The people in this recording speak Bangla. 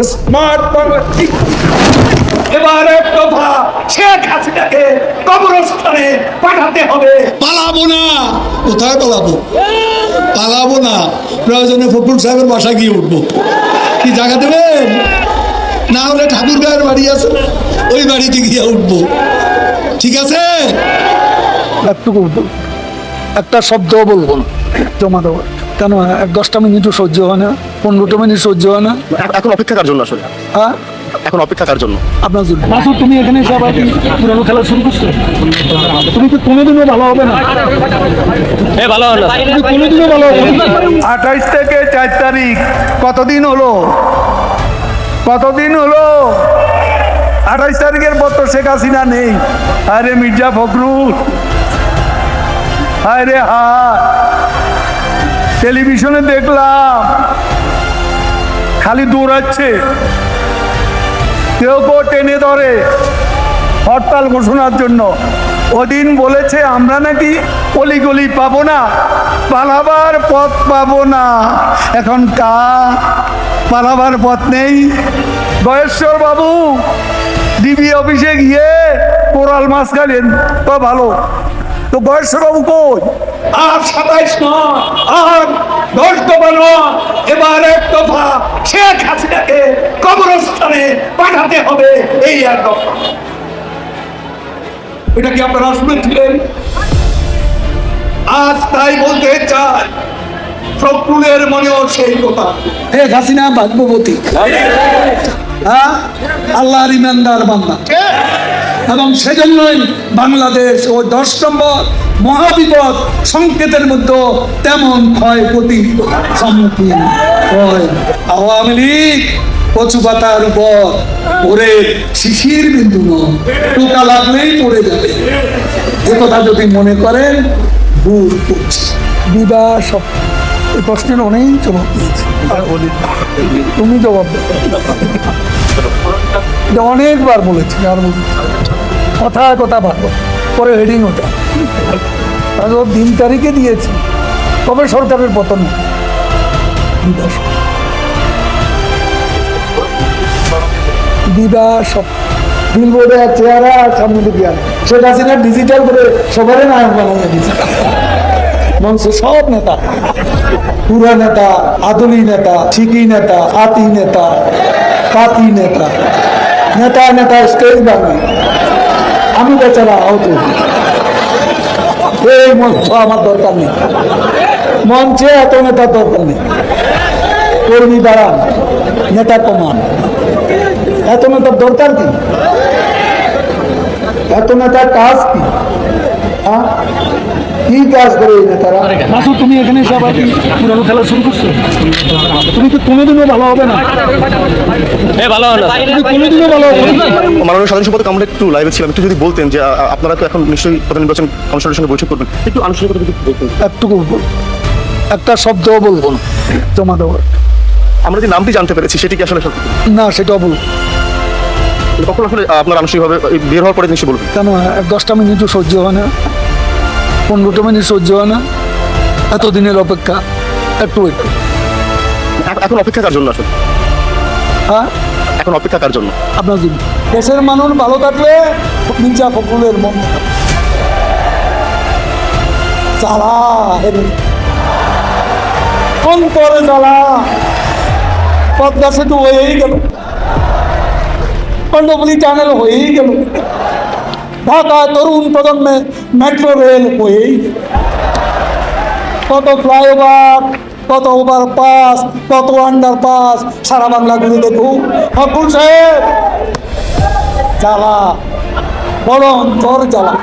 স্মার্ট বাংলাদেশ এবার এক দফা শেখ হাসিনাকে কবরস্থানে পাঠাতে হবে। পালাবো না। কোথায় পালাবো? পালাবো না। প্রয়োজনে ফখরুল সাহেবের বাসা গিয়ে উঠবো। কি জায়গা দেবেন? না হলে ঠাকুর গায়ের বাড়ি আছে ওই বাড়িতে গিয়ে উঠবো। ঠিক আছে? একটুকু একটা শব্দ বলব না। জমা দেওয়ার কেন? এক দশটা মিনিটও সহ্য হয় না। পনেরোটা মিনিট সহ্য হয় না। এখন- এখন অপেক্ষা কার জন্য আসলে? হ্যাঁ? এখন অপেক্ষা কার জন্য? আপনার জন্য। মাসুদ তুমি এখানে সবাই পুরানো খেলা শুরু করছ? তুমি তো কোনোদিনও ভালো হবে না। তুমি কোনোদিনও ভালো হবে না। আঠাইশ থেকে চার তারিখ। কতদিন হলো? কতদিন হলো? আঠাইশ তারিখের পর তো শেখ হাসিনা নেই। আরে মির্জা ফখরুল। আরে হা। টেলিভিশনে দেখলাম। খালি দৌড়াচ্ছে। কেউ কেউ টেনে ধরে হরতাল ঘোষণার জন্য। ওদিন বলেছে, আমরা নাকি অলিগলি পাবো না, পালাবার পথ পাবো না। এখন কা পালাবার পথ নেই। গয়েশ্বর বাবু, ডিবি অফিসে গিয়ে কোরাল মাছ খাইলেন। তো ভালো। তো গয়েশ্বর বাবু কই? আর সাতাইশ নয় আর দশ দফা নয় এবার এক দফা শেখ হাসিনাকে কবরস্থানে পাঠাতে হবে এই এক দফা। এটা কি আপনারা শুনেছিলেন? আজ তাই বলতে চাই ফখরুলের মনেও সেই কথা। শেখ হাসিনা ভাগ্যবতী। হ্যাঁ? আল্লাহর ইমানদার বান্দা। এবং সেজন্যই বাংলাদেশ ও দশ নম্বর মহাবিপদ সংকেতের মধ্যে তেমন ক্ষয়ক্ষতি সম্মুখীন হয়। আওয়ামী লীগ কচু পাতার উপর পরে শিশির বিন্দু নয়। টোকা লাগলেই পড়ে যাবে। এ কথা যদি মনে করেন, ভুল করছে। এই প্রশ্নের অনেক জবাব দিয়েছে। তুমি জবাব এটা অনেকবার বলেছি, আর বলছি না। কথায় কথা ভালো পরে হেডিং ওটা ও দিন তারিখে দিয়েছি। কবে সরকারের পতন হবে? বিবাহ বিলবোর্ডে চেহারা সামনে দিকে আর শেখ ডিজিটাল করে সবারই নায়ক বানানো দিয়েছে। মঞ্চ সব নেতা। পুরা নেতা, আদলি নেতা, ঠিকই নেতা, আতি নেতা, পাতি নেতা। নেতা নেতা স্টেজ বাঙি আমি বেচারা আহত। এই মঞ্চ আমার দরকার নেই। মঞ্চে এত নেতার দরকার নেই। কর্মী দাঁড়ান, নেতা কমান। এত নেতার দরকার কি? এত নেতার কাজ কি? হ্যাঁ? কি কাজ করে এই নেতারা? মাসুদ তুমি এখানে সবাই পুরানো খেলা শুরু করছ? তুমি তো কোনোদিনও ভালো হবে না। তুমি কোনোদিনও ভালো হবে না। মাননীয় সাধারণ সম্পাদক আমরা একটু লাইভে ছিলাম। একটু যদি বলতেন যে আপনারা তো এখন নিশ্চয়ই প্রধান নির্বাচন কমিশনের সঙ্গে বৈঠক করবেন। একটু আনুষ্ঠানিকতা যদি বলতেন। একটুকু বলব। একটা শব্দ বলব না। জমা দেওয়ার। আমরা যে নামটি জানতে পেরেছি সেটি কি আসলে না সেটাও বলব। কখন আসলে আপনার আনুষ্ঠানিকভাবে বের হওয়ার পরে নিশ্চয়ই বলবেন? কেন দশটা মিনিটও সহ্য হয় না পনেরোটা মিনিট সহ্য হয় না এতদিনের অপেক্ষা একটু একটু এখন অপেক্ষা কার জন্য আসলে? হ্যাঁ? এখন অপেক্ষা কার জন্য? আপনার জন্য। দেশের মানুষ ভালো থাকলে মির্জা ফখরুলের মন। জ্বালা হেরে। অন্তরে জ্বালা? পদ্মা সেতু হয়েই গেল। কন্ডবলি চ্যানেল হয়েই গেল। ঢাকা, তরুণ প্রজন্মে মেট্রো রেল হয়েই কত ফ্লাইওভার কত ওভার পাস কত আন্ডার পাস সারা বাংলা ঘুরে দেখুন ফখরুল সাহেব, জ্বালা। বড় অন্তর জ্বালা।